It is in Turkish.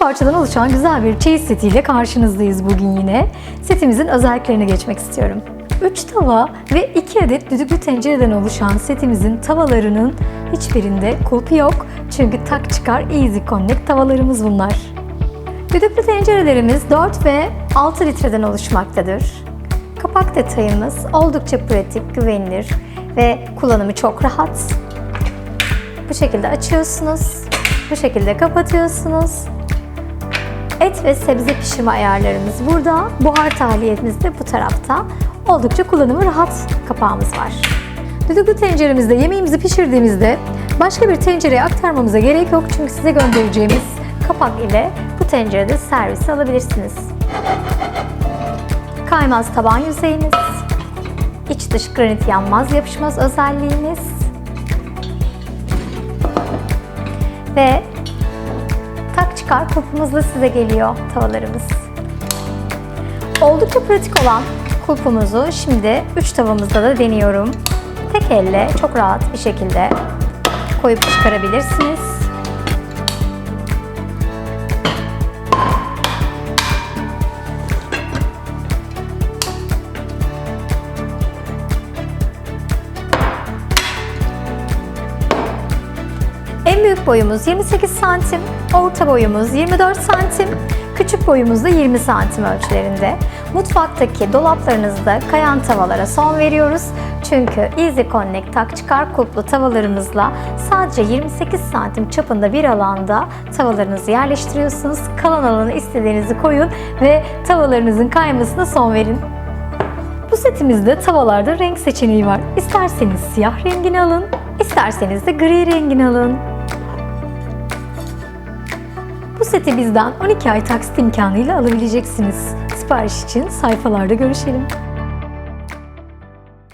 parçadan oluşan güzel bir çeyiz setiyle karşınızdayız bugün yine. Setimizin özelliklerine geçmek istiyorum. 3 tava ve 2 adet düdüklü tencereden oluşan setimizin tavalarının hiçbirinde kulpu yok. Çünkü tak çıkar Easy Connect tavalarımız bunlar. Düdüklü tencerelerimiz 4 ve 6 litreden oluşmaktadır. Kapak detayımız oldukça pratik, güvenilir ve kullanımı çok rahat. Bu şekilde açıyorsunuz, bu şekilde kapatıyorsunuz. Et ve sebze pişirme ayarlarımız burada. Buhar tahliyemiz de bu tarafta. Oldukça kullanımı rahat kapağımız var. Düdüklü tenceremizde yemeğimizi pişirdiğimizde başka bir tencereye aktarmamıza gerek yok. Çünkü size göndereceğimiz kapak ile bu tencerede servis alabilirsiniz. Kaymaz taban yüzeyimiz, iç dış granit yanmaz yapışmaz özelliğimiz ve çıkar kulpumuzla size geliyor tavalarımız. Oldukça pratik olan kulpumuzu şimdi 3 tavamızda da deniyorum. Tek elle çok rahat bir şekilde koyup çıkarabilirsiniz. En büyük boyumuz 28 santim, orta boyumuz 24 santim, küçük boyumuz da 20 santim ölçülerinde. Mutfaktaki dolaplarınızda kayan tavalara son veriyoruz. Çünkü Easy Connect tak çıkar kulplu tavalarımızla sadece 28 santim çapında bir alanda tavalarınızı yerleştiriyorsunuz. Kalan alana istediğinizi koyun ve tavalarınızın kaymasına son verin. Bu setimizde tavalarda renk seçeneği var. İsterseniz siyah rengini alın, isterseniz de gri rengini alın. Bu seti bizden 12 ay taksit imkanıyla alabileceksiniz. Sipariş için sayfalarda görüşelim.